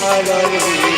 হারালে ಅದು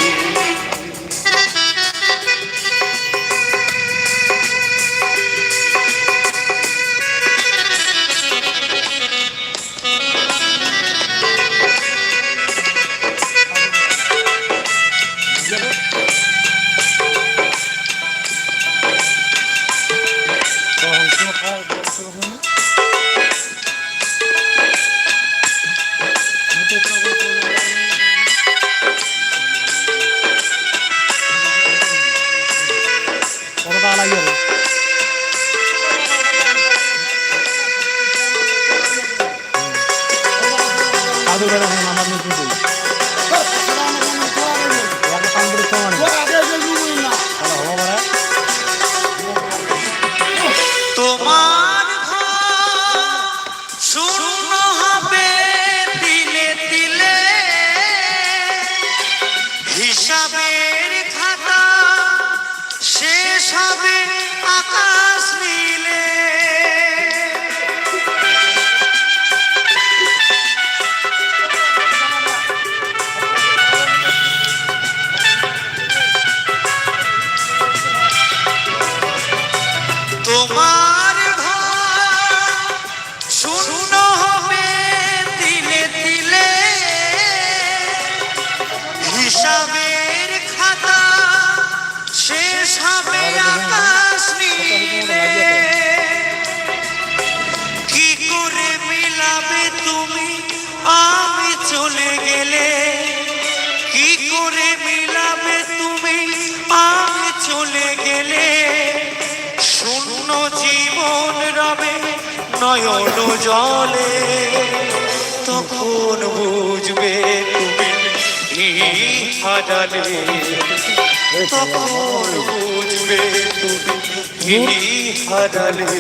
নয়ন জলে তখন বুঝবে তুমি হারালে তখন বুঝবে তুমি হারালে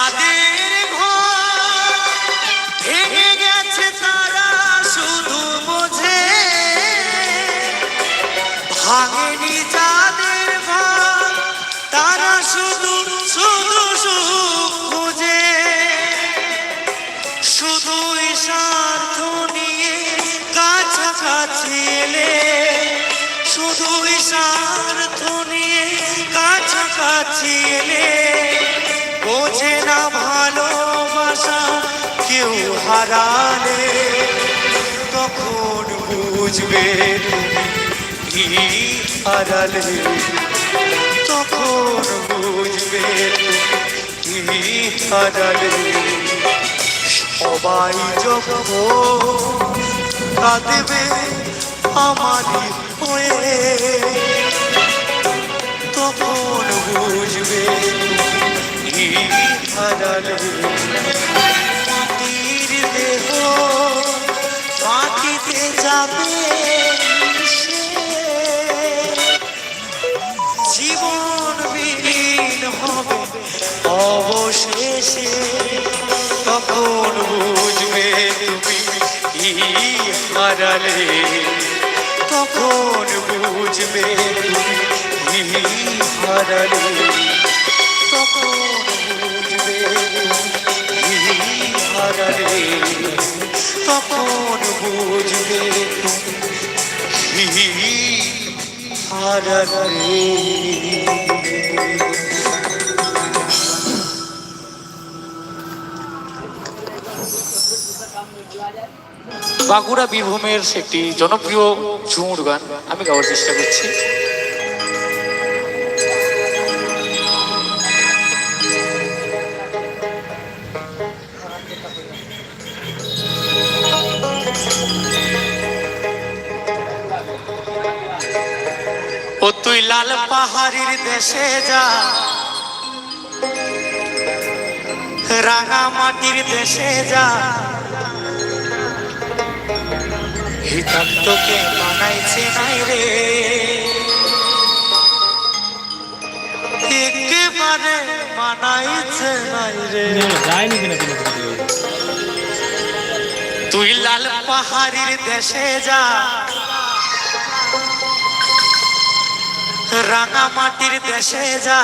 যাদের ঘর ভেঙে গেছে তারা, শুধু বোঝে। ভাঙেনি যাদের ঘর, তারা শুধু শুধু সুখ খোঁজে শুধুই স্বার্থ নিয়ে কাছাকাছি এলে। শুধুই স্বার্থ নিয়ে কাছাকাছি এলে। হারালে তখন বুঝবে তুমি হারালে তখন বুঝবে তুমি হারালে সবাই যখন কাঁদবে আমারই হয়ে। তখন বুঝবে হারালে মাটিতে যাবে তখন বুঝবে তুমি হারালে। তখন বুঝবে তুমি হারালে। তখন বুঝবে বাঁকুড়া বীরভূমের একটি জনপ্রিয় ঝুমুর গান। আমি গাওয়ার চেষ্টা করছি। তুই লাল পাহাড়ির দেশে যা। রাঙা মাটির দেশে যা। হিতান্তকে মানাইছে নাই রে। একেবারে মানাইছে নাই রে। যায়নি কিনা তুই লাল পাহাড়ির দেশে যা। রাঙা মাটির দেশে যা।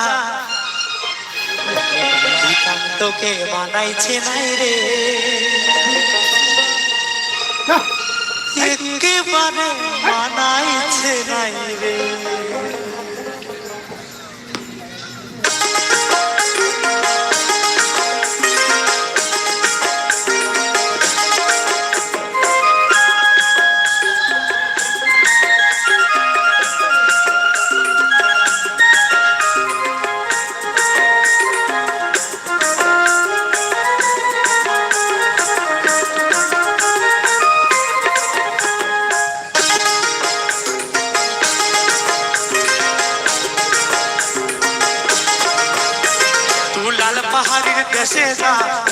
তোকে বানাইছে নাই রে? একেবারে মানাইছে নাই রে।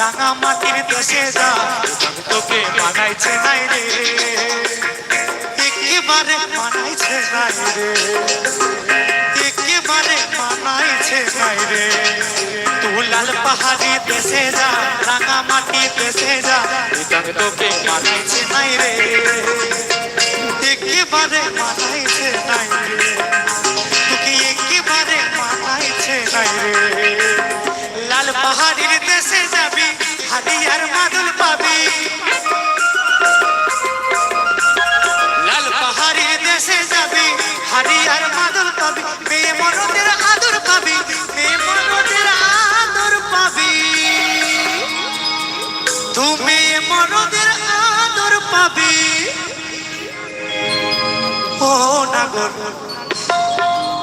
রাঙা মাটির দেশে যা। তোকে মানাইছে নাই রে। একেবারে মানাইছে নাই রে। একেবারে মানাইছে নাই রে। লাল পাহাড়ি দেশে যা, রাঙা মাটি দেশে যা। তোকে মানাইছে নাই রে। একেবারে মানাইছে নাই রে। তোকে একেবারে মানাইছে নাই রে। লাল পাহাড়ির দেশে যাবি হারিয়ার মাদুল পাবি। লাল পাহাড়ির দেশে যাবি হারিয়ার মাদুল পাবি, মেয়ে মরদের পাবি তুমি ও নাগর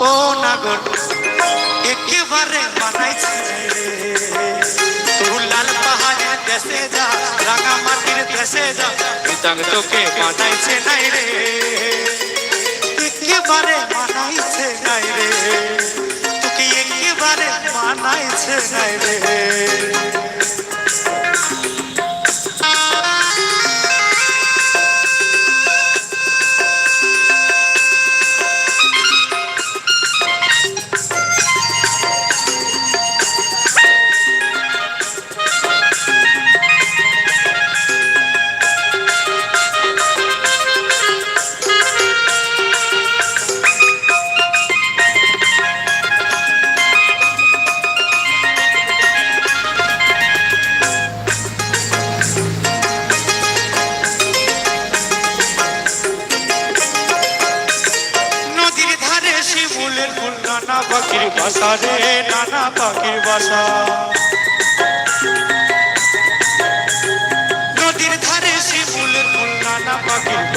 ও নাগর, একেবারে লাল পাহাড়ের দেশে যা রাঙা মাটির দেশে যা পিতাং তোকে মানাইছে নাই রে একেবারে মানাইছে নাই রে তোকে একেবারে মানাইছে নাই রে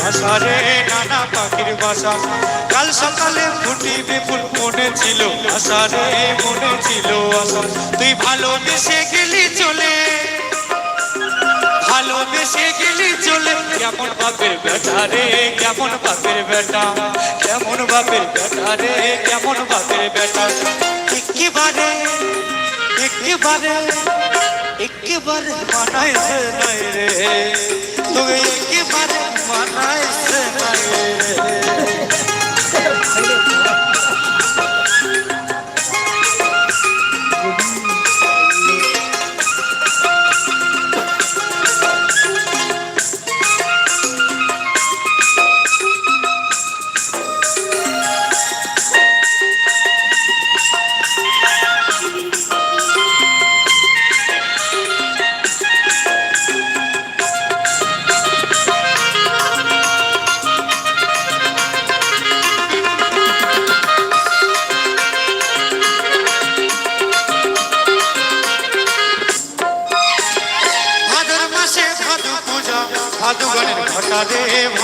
পাখির রে, নানা পাখির বাসা কাল সকালে ফুটিবে ফুল মনে ছিল আশা রে, মনে ছিল আশা। তুই ভালোবেসে গেলি চলে ভালোবেসে গেলি চলে। কেমন বাপের বেটা রে, কেমন বাপের বেটা। কেমন বাপের বেটা রে, কেমন বাপের বেটা। একেবারে একেবারে একেবারে নাই রে। তোকে একেবারে মানাইছে নাই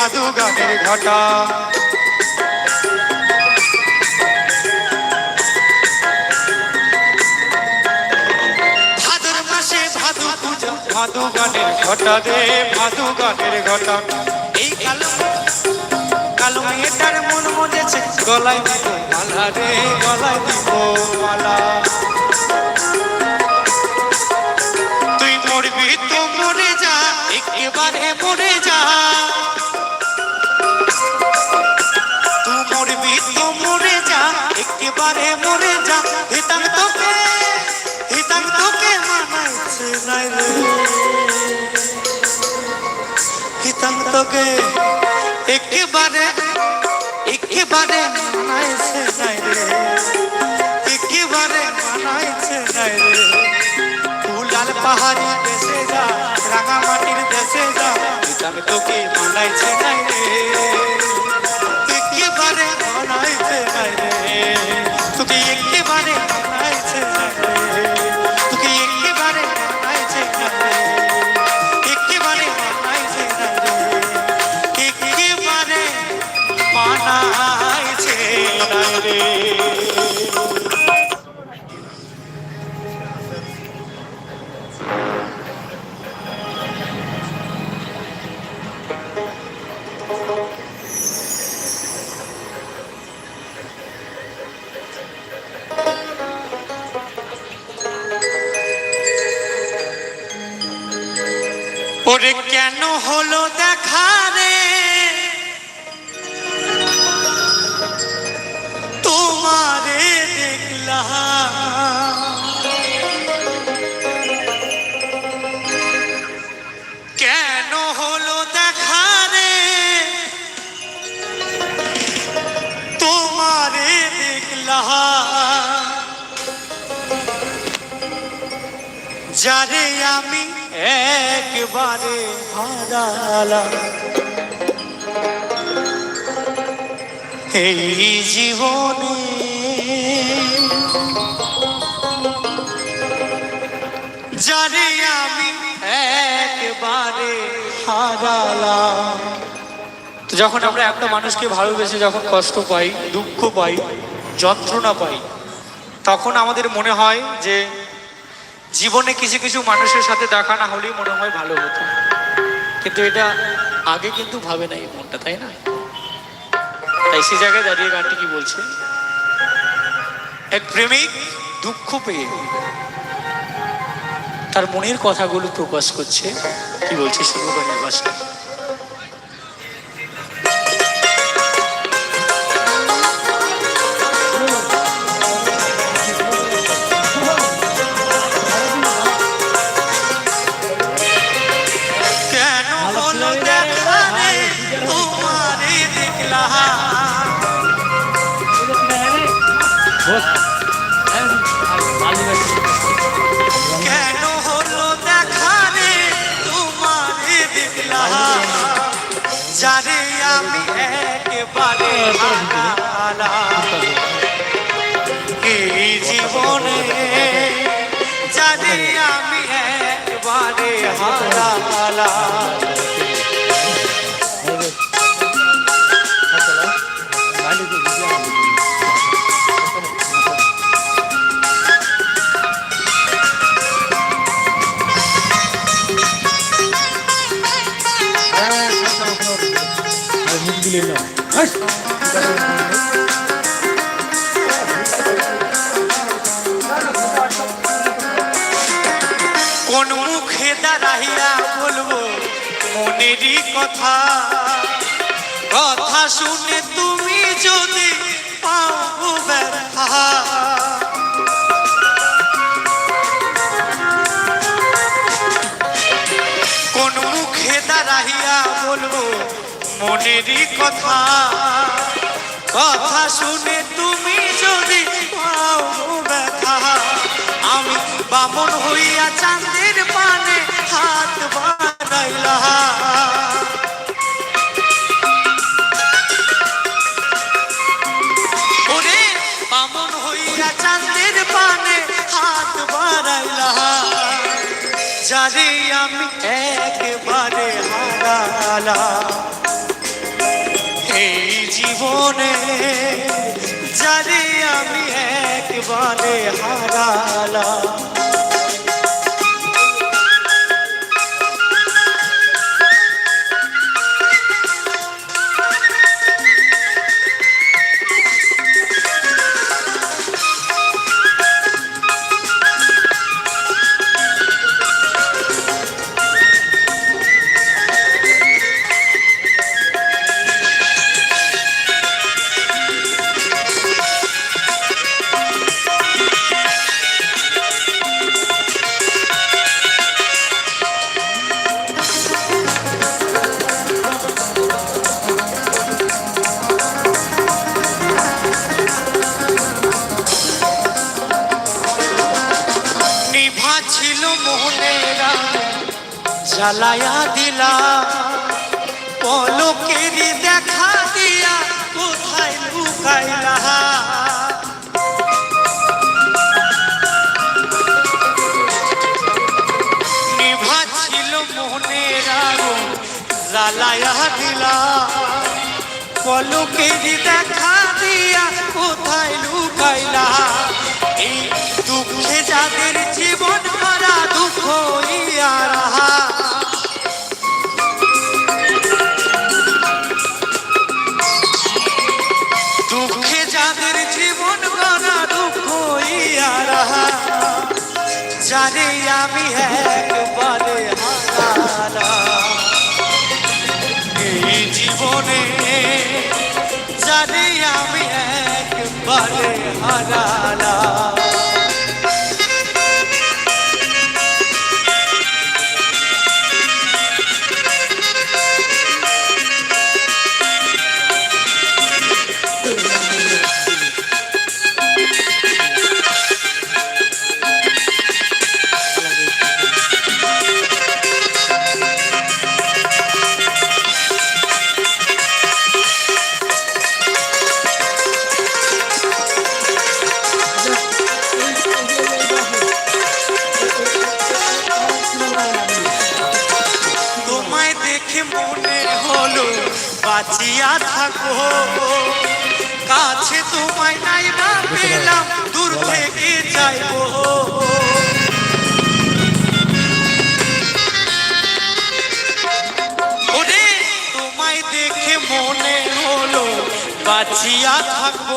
ভাদু গানের ঘটা গানের ঘটা গানের ঘটা। এই কালো কালো মেয়েটার মন মজেছে গলায় দিব মালা রে, গলায় দিব মালা। তুই মরবি তো মরে যা, একেবারে মরে তো মরে যা একেবারে মরে যা। হিতাং তোকে হিতাং তোকে মানাইছে নাই রে। হিতাং মানাইছে নাই রে তোকে একেবারে মানাইছে নাই একবারে হারালাম। এই জীবনে যারে আমি একবারে হারালাম। তো যখন আমরা একটা মানুষকে ভালোবেসে যখন কষ্ট পাই, দুঃখ পাই, যন্ত্রণা পাই, তখন আমাদের মনে হয় যে জীবনে কিছু কিছু মানুষের সাথে দেখা না হলেই মনে হয় ভালো হতো। কিন্তু এটা আগে কিন্তু ভাবে নাই এই মনটা, তাই না? তাই সে জায়গায় দাঁড়িয়ে গানটি কি বলছে? এক প্রেমিক দুঃখ পেয়ে তার মনের কথাগুলো প্রকাশ করছে। কি বলছে শুভগানের ভাষায় একেবারে এই জীবনে যারে আমি একবারে হারালাম। কোন মুখে দাঁড়াইয়া বলব, মনেরই কথা? কথা শুনে তুমি যদি পাও ব্যথা। কোন মুখে দাঁড়াইয়া বলব মনেরই কথা। কথা শুনে তুমি যদি পাও আমি বামন হইয়া চাঁদের পানে হাত বাড়াইলা ওরে, বামন হইয়া চাঁদের পানে হাত বাড়াইলা যারে আমি একবারে হারা হারালা জীবনে জানি আমি একবারে হারালাম। দিলা পলকেরই দেখা দিয়া কোথায় লুকাইলা এই দুঃখে যাদের জীবন ভরা দুঃখ ইয়ারা দুঃখে যাদের জীবন ভরা দুঃখ ইয়ারা জানে আমি একবারে একবারে হারালা বাঁচিয়া থাকব।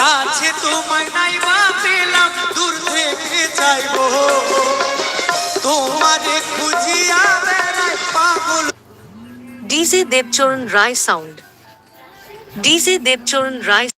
কাছে তোমায় নাই বা পেলাম দূর থেকে যাইবো তোমারে খুঁজিয়া বেড়াই পাগল। DJ Debcharan Roy sound. DJ Debcharan Roy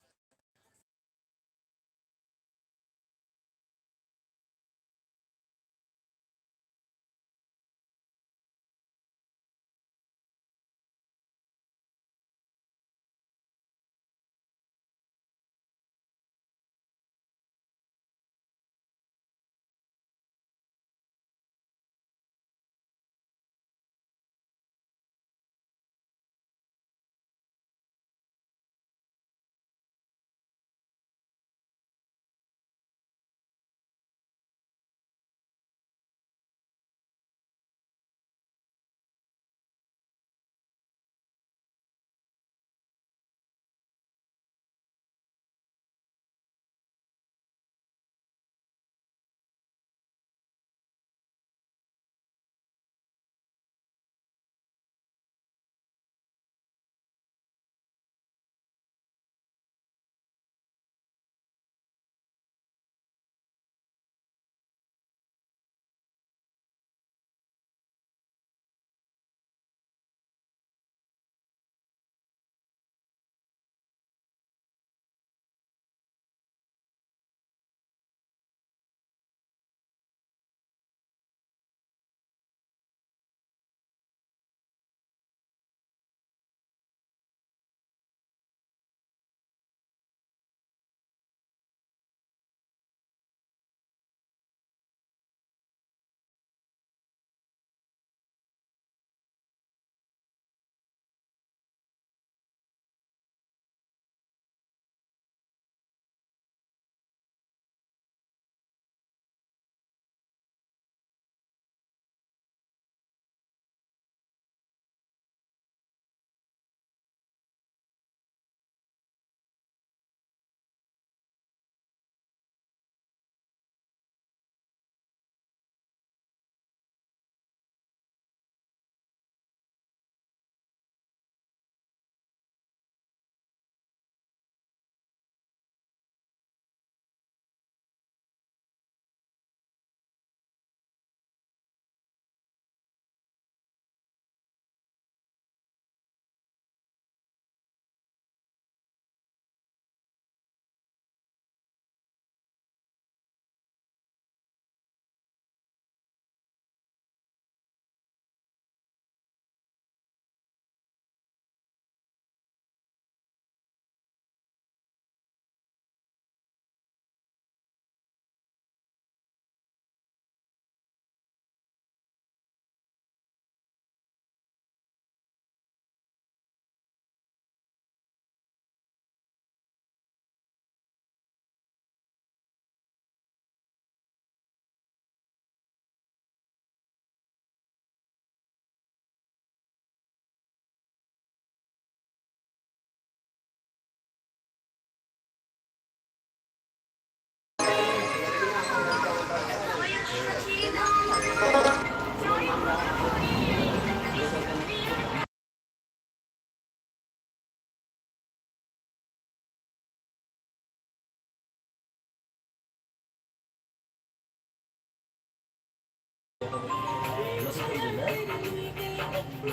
তুই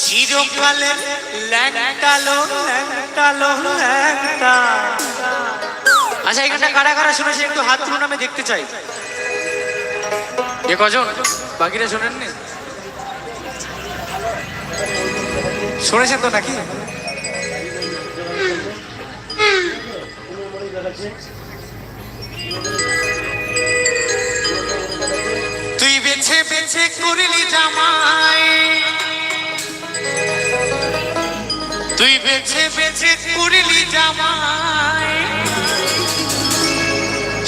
চিরকালের ল্যাংটালো ল্যাংটালো, ল্যাংটা। আচ্ছা এখানটা কারা কারা শুনেছে একটু হাত তুলুন, আমি দেখতে চাই। এ কজন? বাকিরা শোনেননি? শুনেছেন তো নাকি? তুই বেছে বেছে করলি জামাই। তুই বেছে বেছে করলি জামাই।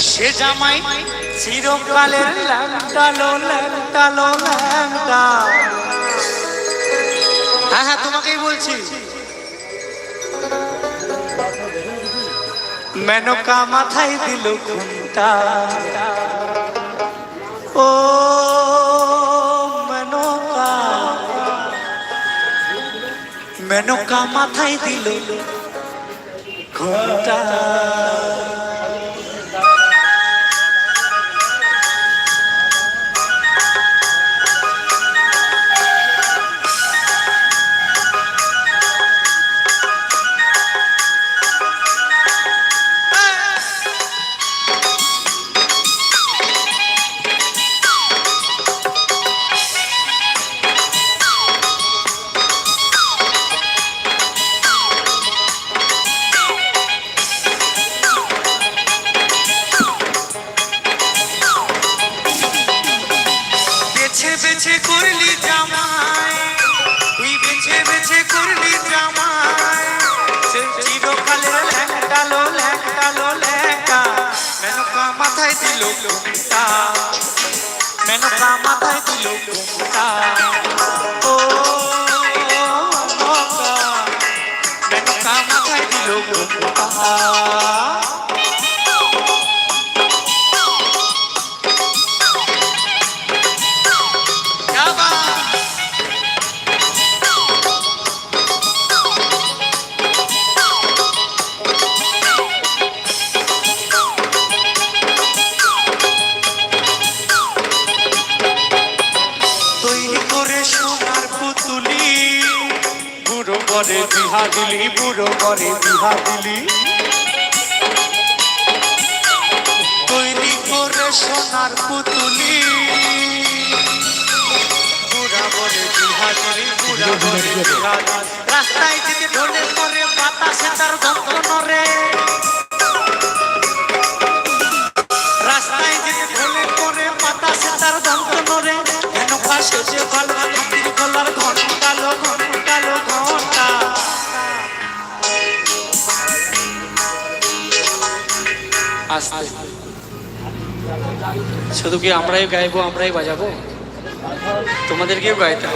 সে জামাই চিরকালের ল্যাংটালো ল্যাংটালো, ল্যাংটা। হ্যাঁ হ্যাঁ তোমাকেই বলছি। মেনকা মাথায় দিল ঘুমটা। ও মেনকা মাথায় দিল ঘুমটা বেছে করলি জামাই। তুই বেছে বেছে করলি জামাই। চিরকালের ল্যাংটালো ল্যাংটালো ল্যাংটা মেনকা মাথায় দিল ঘুমটা। মেনকা মাথায় দিল ঘুমটা। ও। মেনকা মাথায় দিল ঘুমটা। করে বিহা দিলি, বুড়ো করে বিহা দিলি। তৈরি করে সোনার পুতুলি। রাস্তায় যেতে ঢোলে করে বাতাসে তার গন্ধ রে রাস্তায় যেতে ঢোলে করে বাতাসে তার গন্ধ নরে কেন পাশে যে ভালো হাতির গলার ঘন্টালো ঘন্টালো ঘণ্টা আস্তে। শুধু কি আমরাই গাইবো আমরাই বাজাবো? তোমাদেরকেও গাইতে হবে।